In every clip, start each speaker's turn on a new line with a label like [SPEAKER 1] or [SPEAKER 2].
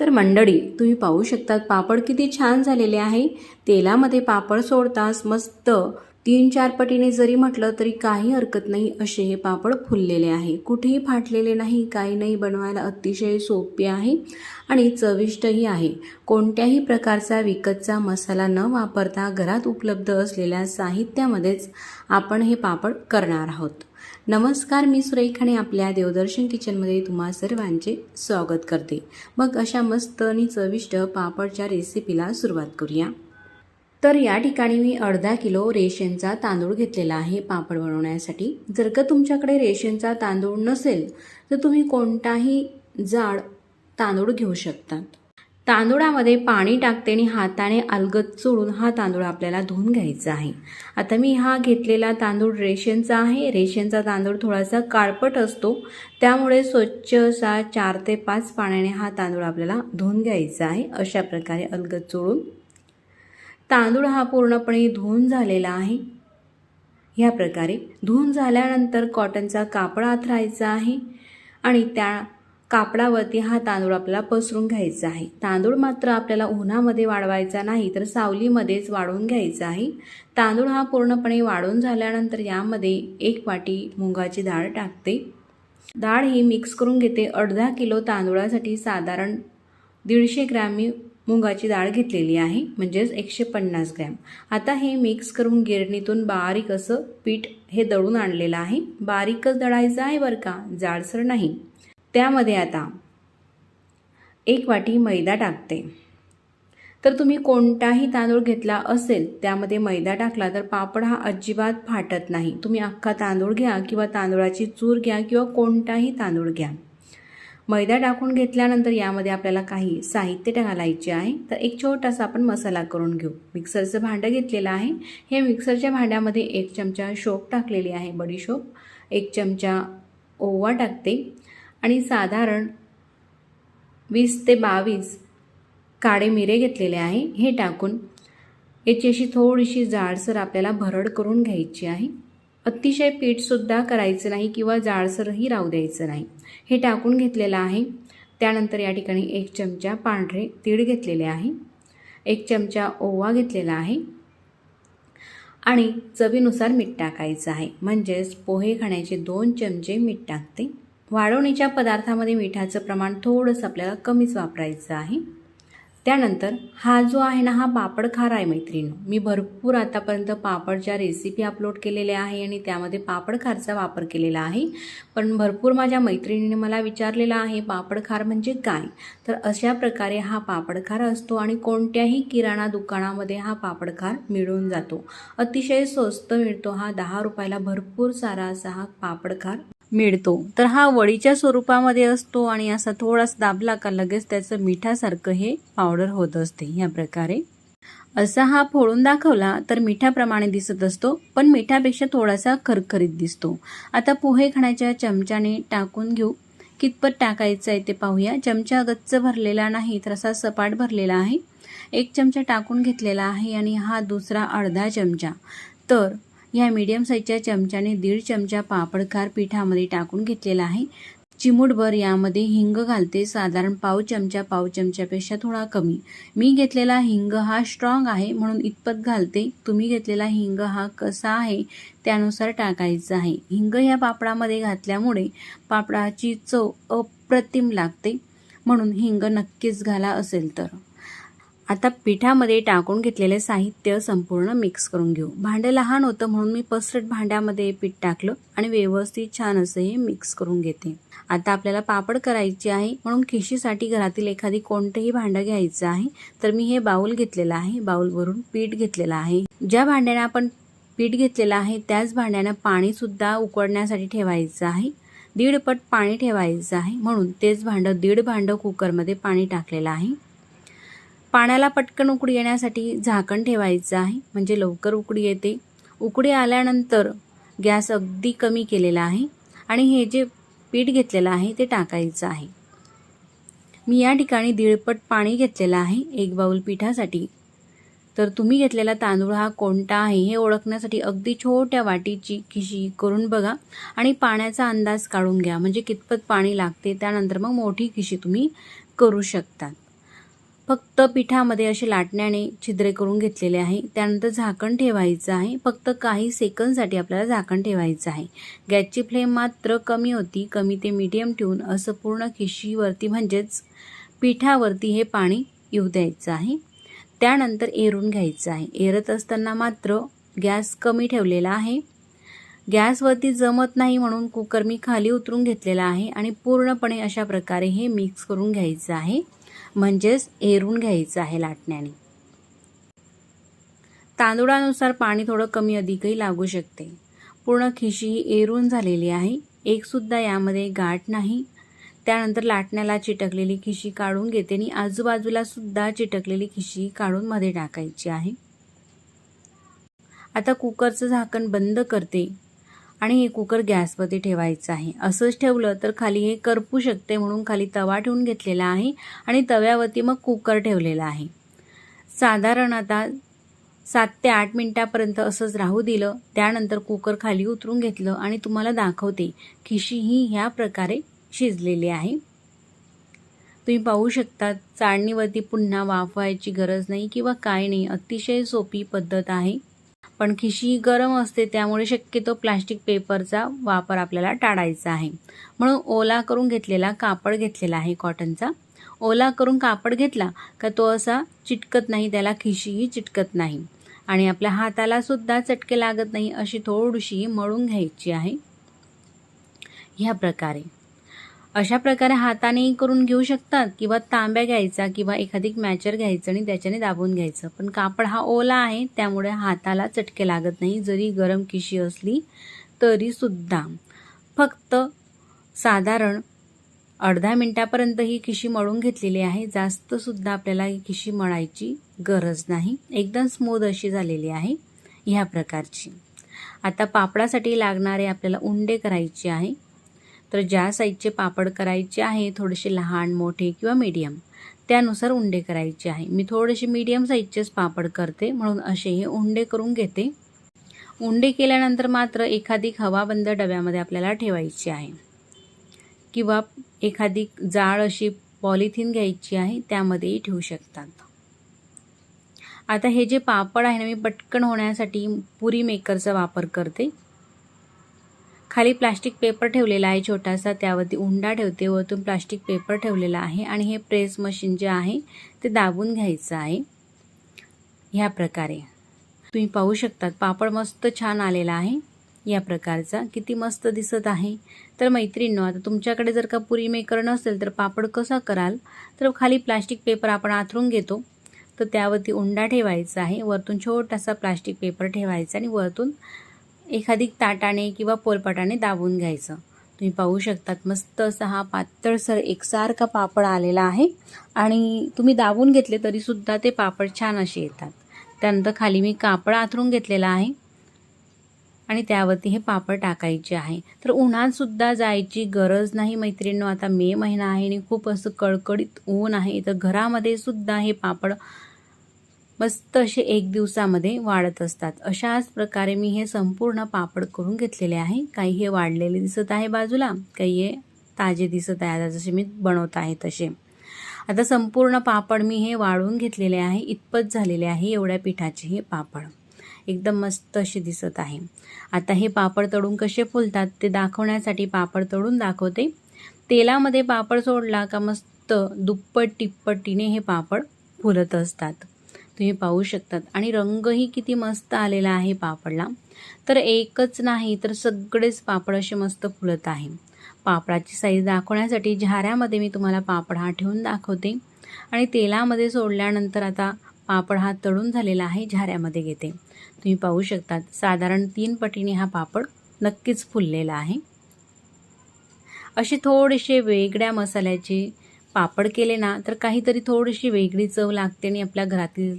[SPEAKER 1] तर मंडळी तुम्ही पाहू शकतात पापड किती छान झालेले आहे. तेलामध्ये पापड सोडताच मस्त तीन चार पटीने जरी म्हटलं तरी काही हरकत नाही असे हे पापड फुललेले आहे. कुठेही फाटलेले नाही काही नाही बनवायला अतिशय सोपे आहे आणि चविष्टही आहे. कोणत्याही प्रकारचा विकतचा मसाला न वापरता घरात उपलब्ध असलेल्या साहित्यामध्येच आपण हे पापड करणार आहोत. नमस्कार मी सुरेखाने आपल्या देवदर्शन किचनमध्ये तुम्हा सर्वांचे स्वागत करते. मग अशा मस्त आणि चविष्ट पापडच्या रेसिपीला सुरुवात करूया. तर या ठिकाणी मी अर्धा किलो रेशनचा तांदूळ घेतलेला आहे पापड बनवण्यासाठी जर का तुमच्याकडे रेशनचा तांदूळ नसेल तर तुम्ही कोणताही जाड तांदूळ घेऊ शकतात तांदूळामध्ये पाणी टाकते आणि हाताने अलगद चोळून हा तांदूळ आपल्याला धुवून घ्यायचा आहे. आता मी हा घेतलेला तांदूळ रेशनचा आहे. रेशनचा तांदूळ थोडासा काळपट असतो त्यामुळे स्वच्छ असा चार ते पाच पाण्याने हा तांदूळ आपल्याला धुवून घ्यायचा आहे. अशा प्रकारे अलगद चोळून तांदूळ हा पूर्णपणे धुवून झालेला आहे. ह्या प्रकारे धुवून झाल्यानंतर कॉटनचा कापड आथरायचा आहे आणि त्या कापडावरती हा तांदूळ आपल्याला पसरून घ्यायचा आहे. तांदूळ मात्र आपल्याला उन्हामध्ये वाढवायचा नाही तर सावलीमध्येच वाढवून घ्यायचा आहे. तांदूळ हा पूर्णपणे वाढून झाल्यानंतर यामध्ये एक वाटी मुगाची डाळ टाकते. डाळ ही मिक्स करून घेते. अर्धा किलो तांदूळासाठी साधारण दीडशे ग्रॅम मी मुगाची डाळ घेतलेली आहे म्हणजेच एकशे पन्नास ग्रॅम. आता हे मिक्स करून गिरणीतून बारीक असं पीठ हे दळून आणलेलं आहे. बारीकच दळायचं आहे बरं का? जाडसर नाही. त्यामध्ये आता एक वाटी मैदा टाकते. तर तुम्ही कोणताही तांदूळ घेतला असेल त्यामध्ये मैदा टाकला तर पापड हा अजिबात फाटत नाही. तुम्ही अख्खा तांदूळ घ्या किंवा तांदूळाची चूर घ्या किंवा कोणताही तांदूळ घ्या. मैदा टाकून घेतल्यानंतर यामध्ये आपल्याला काही साहित्य घालायचे आहे. तर एक छोटासा आपण मसाला करून घेऊ. मिक्सरचं भांडं घेतलेलं आहे. हे मिक्सरच्या भांड्यामध्ये एक चमचा शोप टाकलेली आहे बडीशोप एक चमचा ओवा टाकते. आणि साधारण वीस ते बावीस काळे मिरे घेतलेले आहे. हे टाकून याची अशी थोडीशी जाडसर आपल्याला भरड करून घ्यायची आहे. अतिशय पीठसुद्धा करायचं नाही किंवा जाळसरही राहू द्यायचं नाही. हे टाकून घेतलेलं आहे. त्यानंतर या ठिकाणी एक चमचा पांढरे तीळ घेतलेले आहे. एक चमचा ओवा घेतलेला आहे. आणि चवीनुसार मीठ टाकायचं आहे. म्हणजेच पोहे खाण्याचे दोन चमचे मीठ टाकते. वाढवणीच्या पदार्थामध्ये मिठाचं प्रमाण थोडंसं आपल्याला कमीच वापरायचं आहे. त्यानंतर हा जो आहे ना हा पापड खार आहे मैत्रिणी. मी भरपूर आतापर्यंत पापडच्या रेसिपी अपलोड केलेल्या आहे आणि त्यामध्ये पापड खारचा वापर केलेला आहे. पण भरपूर माझ्या मैत्रिणीने मला विचारलेलं आहे पापड खार म्हणजे काय? तर अशा प्रकारे हा पापड खार असतो आणि कोणत्याही किराणा दुकानामध्ये हा पापड खार मिळून जातो. अतिशय स्वस्त मिळतो. हा दहा रुपयाला भरपूर सारा असा हा पापड खार मिळतो. तर हा वडीच्या स्वरूपामध्ये असतो आणि असा थोडासा दाबला का लगेच त्याचं मिठासारखं हे पावडर होत असते. ह्या प्रकारे असा हा फोडून दाखवला तर मिठाप्रमाणे दिसत असतो पण मिठापेक्षा थोडासा खरखरीत दिसतो. आता पोहे खाण्याच्या चमच्याने टाकून घेऊ. कितपत टाकायचं आहे ते पाहूया. चमचा गच्च भरलेला नाही तर असा सपाट भरलेला आहे. एक चमचा टाकून घेतलेला आहे आणि हा दुसरा अर्धा चमचा. तर या मीडियम साईजच्या चमच्याने दीड चमचा पापडखार पिठामध्ये टाकून घेतलेला आहे. चिमूटभर यामध्ये हिंग घालते. साधारण पाव चमचा पाव चमच्यापेक्षा थोडा कमी. मी घेतलेला हिंग हा स्ट्रॉंग आहे म्हणून इतपत घालते. तुम्ही घेतलेला हिंग हा कसा आहे त्यानुसार टाकायचा आहे. हिंग या पापडामध्ये घातल्यामुळे पापडाची चव अप्रतिम लागते. म्हणून हिंग नक्कीच घाला असेल तर. आता पिठामध्ये टाकून घेतलेले साहित्य संपूर्ण मिक्स करून घेऊ. भांडं लहान होतं म्हणून मी पसरट भांड्यामध्ये पीठ टाकलं आणि व्यवस्थित छान असं हे मिक्स करून घेते. आता आपल्याला पापड करायचे आहे म्हणून खिशीसाठी घरातील एखादी कोणतंही भांडं घ्यायचं आहे तर मी हे बाऊल घेतलेलं आहे. बाऊलवरून पीठ घेतलेलं आहे. ज्या भांड्याने आपण पीठ घेतलेलं आहे त्याच भांड्यानं पाणीसुद्धा उकडण्यासाठी ठेवायचं आहे. दीड पट पाणी ठेवायचं आहे म्हणून तेच भांडं दीड भांडं कुकरमध्ये पाणी टाकलेलं आहे. पाण्याला पटकन उकडी येण्यासाठी झाकण ठेवायचं आहे. म्हणजे लवकर उकडी येते. उकडी आल्यानंतर गॅस अगदी कमी केलेला आहे आणि हे जे पीठ घेतलेलं आहे ते टाकायचं आहे. मी या ठिकाणी दीडपट पाणी घेतलेलं आहे एक बाऊल पिठासाठी. तर तुम्ही घेतलेला तांदूळ हा कोणता आहे हे ओळखण्यासाठी अगदी छोट्या वाटीची खिशी करून बघा आणि पाण्याचा अंदाज काढून घ्या. म्हणजे कितपत पाणी लागते त्यानंतर मग मोठी खिशी तुम्ही करू शकतात फक्त पिठामध्ये असे लाटण्याने छिद्रे करून घेतलेले आहे. त्यानंतर झाकण ठेवायचं आहे. फक्त काही सेकंदसाठी आपल्याला झाकण ठेवायचं आहे. गॅसची फ्लेम मात्र कमी होती. कमी ते मीडियम ठेवून असं पूर्ण खिशीवरती म्हणजेच पिठावरती हे पाणी येऊ द्यायचं आहे. त्यानंतर एरून घ्यायचं आहे. एरत असताना मात्र गॅस कमी ठेवलेला आहे. गॅसवरती जमत नाही म्हणून कुकर मी खाली उतरून घेतलेला आहे आणि पूर्णपणे अशा प्रकारे हे मिक्स करून घ्यायचं आहे. म्हणजेच एरून घ्यायचं आहे लाटण्याने. तांदूळानुसार पाणी थोडं कमी अधिकही लागू शकते. पूर्ण खिशी ही एरून झालेली आहे. एकसुद्धा यामध्ये गाठ नाही. त्यानंतर लाटण्याला चिटकलेली खिशी काढून घेते आणि आजूबाजूला सुद्धा चिटकलेली खिशी काढून मध्ये टाकायची आहे. आता कुकरचं झाकण बंद करते. आणि हे कुकर गॅसवरती ठेवायचं आहे. असंच ठेवलं तर खाली हे करपू शकते म्हणून खाली तवा ठेवून घेतलेला आहे आणि तव्यावरती मग कुकर ठेवलेला आहे. साधारण आता सात ते आठ मिनटापर्यंत असंच राहू दिलं. त्यानंतर कुकर खाली उतरून घेतलं आणि तुम्हाला दाखवते खिशी ही ह्या प्रकारे शिजलेली आहे. तुम्ही पाहू शकता चाळणीवरती पुन्हा वाफवायची गरज नाही किंवा काय नाही. अतिशय सोपी पद्धत आहे. पण खिशी गरम असते त्यामुळे शक्यतो प्लास्टिक पेपरचा वापर आपल्याला टाळायचा आहे. म्हणून ओला करून घेतलेला कापड घेतलेला आहे कॉटनचा. ओला करून कापड घेतला का तो असा चिटकत नाही त्याला खिशीही चिटकत नाही. आणि आपल्या हाताला सुद्धा चटके लागत नाही अशी थोडीशी मळून घ्यायची आहे. ह्या प्रकारे. अशा प्रकारे हातानेही करून घेऊ शकतात किंवा तांब्या घ्यायचा किंवा एखादी मॅचर घ्यायचं आणि त्याच्याने दाबून घ्यायचं. पण कापड हा ओला आहे त्यामुळे हाताला चटके लागत नाही. जरी गरम किशी असली तरीसुद्धा फक्त साधारण अर्धा मिनटापर्यंत ही खिशी मळून घेतलेली आहे. जास्तसुद्धा आपल्याला ही खिशी मळायची गरज नाही. एकदम स्मूद अशी झालेली आहे ह्या प्रकारची. आता पापडासाठी लागणारे आपल्याला उंडे करायचे आहे. तर ज्या साईजचे पापड करायचे आहे थोडेसे लहान मोठे किंवा मीडियम त्यानुसार उंडे करायचे आहे. मी थोडेसे मीडियम साईजचेच पापड करते म्हणून असे हे उंडे करून घेते. उंडे केल्यानंतर मात्र एखादी हवाबंद डब्यामध्ये आपल्याला ठेवायची आहे. किंवा एखादी जाळ अशी पॉलिथिन घ्यायची आहे त्यामध्येही ठेवू शकतात. आता हे जे पापड आहे ना मी पटकन होण्यासाठी पुरी मेकरचा वापर करते. खाली प्लास्टिक पेपर ठेवलेला आहे छोटासा त्यावरती उंडा ठेवते वरतून प्लास्टिक पेपर ठेवलेला आहे आणि हे प्रेस मशीन जे आहे ते दाबून घ्यायचं आहे. ह्या प्रकारे. तुम्ही पाहू शकतात पापड मस्त छान आलेला आहे या प्रकारचा. किती मस्त दिसत आहे. तर मैत्रिणींनो आता तुमच्याकडे जर का पुरी मेकर नसेल तर पापड कसा कराल? तर खाली प्लास्टिक पेपर आपण आथरून घेतो. तर त्यावरती उंडा ठेवायचा आहे. वरतून छोटासा प्लास्टिक पेपर ठेवायचा आणि वरतून एखादी ताटाने किंवा पोलपाटाने दाबून घ्यायचं. तुम्ही पाहू शकतात मस्त असा हा पातळसर एकसारखा पापड आलेला आहे. आणि तुम्ही दाबून घेतले तरीसुद्धा ते पापड छान असे येतात. त्यानंतर खाली मी कापड आथरून घेतलेला आहे. आणि त्यावरती हे पापड टाकायचे आहे. तर उन्हातसुद्धा जायची गरज नाही मैत्रिणींनो. आता मे महिना आहे आणि खूप असं कळकळीत ऊन आहे. तर घरामध्ये सुद्धा हे पापड मस्त असे एक दिवसामध्ये वाढत असतात. अशाच प्रकारे मी हे संपूर्ण पापड करून घेतलेले आहे. काही हे वाढलेले दिसत आहे बाजूला काही हे ताजे दिसत आहे. आता जसे मी बनवत आहे तसे. आता संपूर्ण पापड मी हे वाळून घेतलेले आहे. इतपत झालेले आहे एवढ्या पिठाचे हे पापड. एकदम मस्त असे दिसत आहे. आता हे पापड तळून कसे फुलतात ते दाखवण्यासाठी पापड तळून दाखवते. तेलामध्ये पापड सोडला का मस्त दुप्पट टिप्पटीने हे पापड फुलत असतात. तुम्ही पाहू शकतात. आणि रंगही किती मस्त आलेला आहे पापडला. तर एकच नाही तर सगळेच पापड असे मस्त फुलत आहे. पापडाची साईज दाखवण्यासाठी झाऱ्यामध्ये मी तुम्हाला पापड हा ठेवून दाखवते. आणि तेलामध्ये सोडल्यानंतर आता पापड हा तळून झालेला आहे झाऱ्यामध्ये घेते. तुम्ही पाहू शकतात साधारण तीन पटीने हा पापड नक्कीच फुललेला आहे. असे थोडेसे वेगळ्या मसाल्याचे पापड केले ना तर काहीतरी थोडीशी वेगळी चव लागते आणि आपल्या घरातील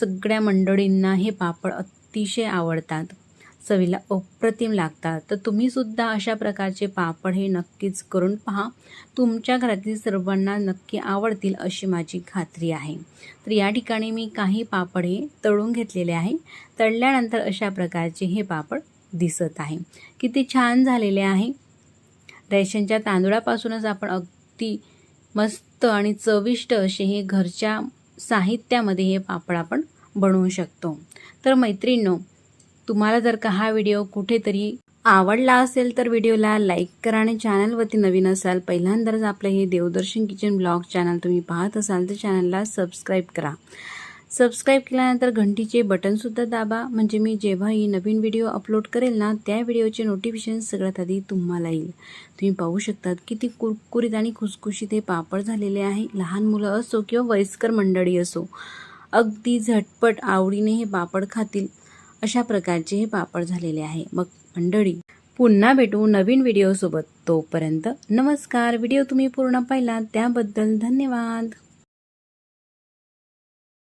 [SPEAKER 1] सगळ्या मंडळींना हे पापड अतिशय आवडतात. चवीला अप्रतिम लागतात. तर तुम्हीसुद्धा अशा प्रकारचे पापड हे नक्कीच करून पहा. तुमच्या घरातील सर्वांना नक्की आवडतील अशी माझी खात्री आहे. तर या ठिकाणी मी काही पापड हे तळून घेतलेले आहे. तळल्यानंतर अशा प्रकारचे हे पापड दिसत आहे. किती छान झालेले आहे. रेशनच्या तांदूळापासूनच आपण अगदी मस्त आणि चविष्ट असे हे घरच्या साहित्यामध्ये हे पापड आपण बनवू शकतो. तर मैत्रिणींनो तुम्हाला जर का हा व्हिडिओ कुठेतरी आवडला असेल तर व्हिडिओला लाईक करा आणि चॅनलवरती नवीन असाल पहिल्यांदाच आपलं हे देवदर्शन किचन ब्लॉग चॅनल तुम्ही पाहत असाल तर चॅनलला सबस्क्राईब करा. सबस्क्राईब केल्यानंतर घंटीचे बटनसुद्धा दाबा. म्हणजे मी जेव्हाही नवीन व्हिडिओ अपलोड करेल ना त्या व्हिडिओचे नोटिफिकेशन सगळ्यात आधी तुम्हाला येईल. तुम्ही पाहू शकतात किती कुरकुरीत आणि खुसखुशीत हे पापड झालेले आहे. लहान मुलं असो किंवा वयस्कर मंडळी असो अगदी झटपट आवडीने हे पापड खातील. अशा प्रकारचे हे पापड झालेले आहे. मग मंडळी पुन्हा भेटू नवीन व्हिडिओसोबत तोपर्यंत नमस्कार. व्हिडिओ तुम्ही पूर्ण पाहिला त्याबद्दल धन्यवाद.